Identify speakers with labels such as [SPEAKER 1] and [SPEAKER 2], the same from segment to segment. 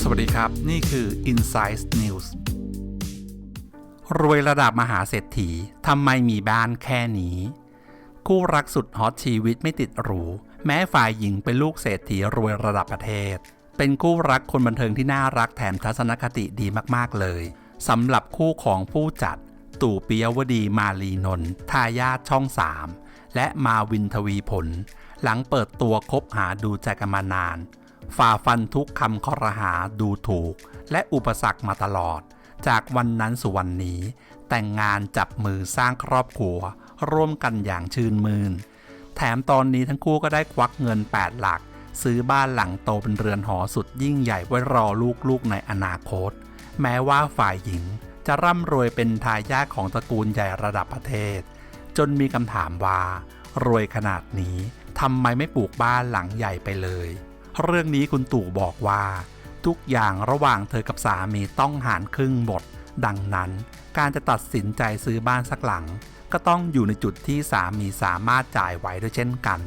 [SPEAKER 1] สวัสดีครับ นี่คือ Insight News รวยระดับมหาเศรษฐีทำไมมีบ้านแค่นี้ คู่รักสุดฮอตชีวิตไม่ติดหรู แม้ฝ่ายหญิงเป็นลูกเศรษฐีรวยระดับประเทศ เป็นคู่รักคนบันเทิงที่น่ารักแถมทัศนคติดีมากๆเลยสำหรับคู่ของผู้จัด ตู่ปิยวดีมาลีนนท์ทายาทช่อง 3 และมาวินทวีผล หลังเปิดตัวคบหาดูใจกันมานาน ฝ่าฟันทุกคำคอรหาดูถูก และอุปสรรคมาตลอด จากวันนั้นสู่วันนี้ แต่งงานจับมือสร้างครอบครัว ร่วมกันอย่างชื่นมืน แถมตอนนี้ทั้งคู่ก็ได้ควักเงิน 8 หลัก ซื้อบ้านหลังโตเป็นเรือนหอสุดยิ่งใหญ่ไว้รอลูกๆในอนาคต แม้ว่าฝ่ายหญิงจะร่ำรวยเป็นทายาทของตระกูลใหญ่ระดับประเทศ จนมีคำถามว่า รวยขนาดนี้ ทำไมไม่ปลูกบ้านหลังใหญ่ไปเลย เรื่องนี้คุณตู่บอกว่า ทุกอย่างระหว่างเธอกับสามีต้องหารครึ่งหมด ดังนั้น การจะตัดสินใจซื้อบ้านสักหลัง ก็ต้องอยู่ในจุดที่สามีสามารถจ่ายไหวด้วยเช่นกัน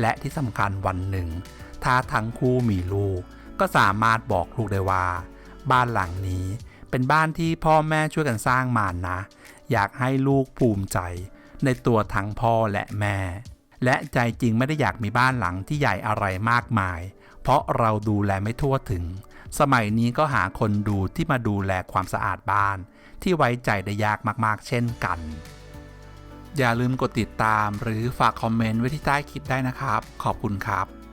[SPEAKER 1] และที่สำคัญวันหนึ่ง ถ้าทั้งคู่มีลูก ก็สามารถบอกลูกได้ว่า บ้านหลังนี้เป็นบ้านที่พ่อแม่ช่วยกันสร้างมานะ อยากให้ลูกภูมิใจ ในตัวทั้งพ่อและแม่ และใจจริงไม่ได้อยากมีบ้านหลังที่ใหญ่อะไรมากมาย เพราะเราดูแลไม่ทั่วถึง สมัยนี้ก็หาคนดูที่มาดูแลความสะอาดบ้าน ที่ไว้ใจได้ยากมากๆ เช่นกัน อย่าลืมกดติดตามหรือฝากคอมเมนต์ไว้ที่ใต้คลิปได้นะครับ ขอบคุณครับ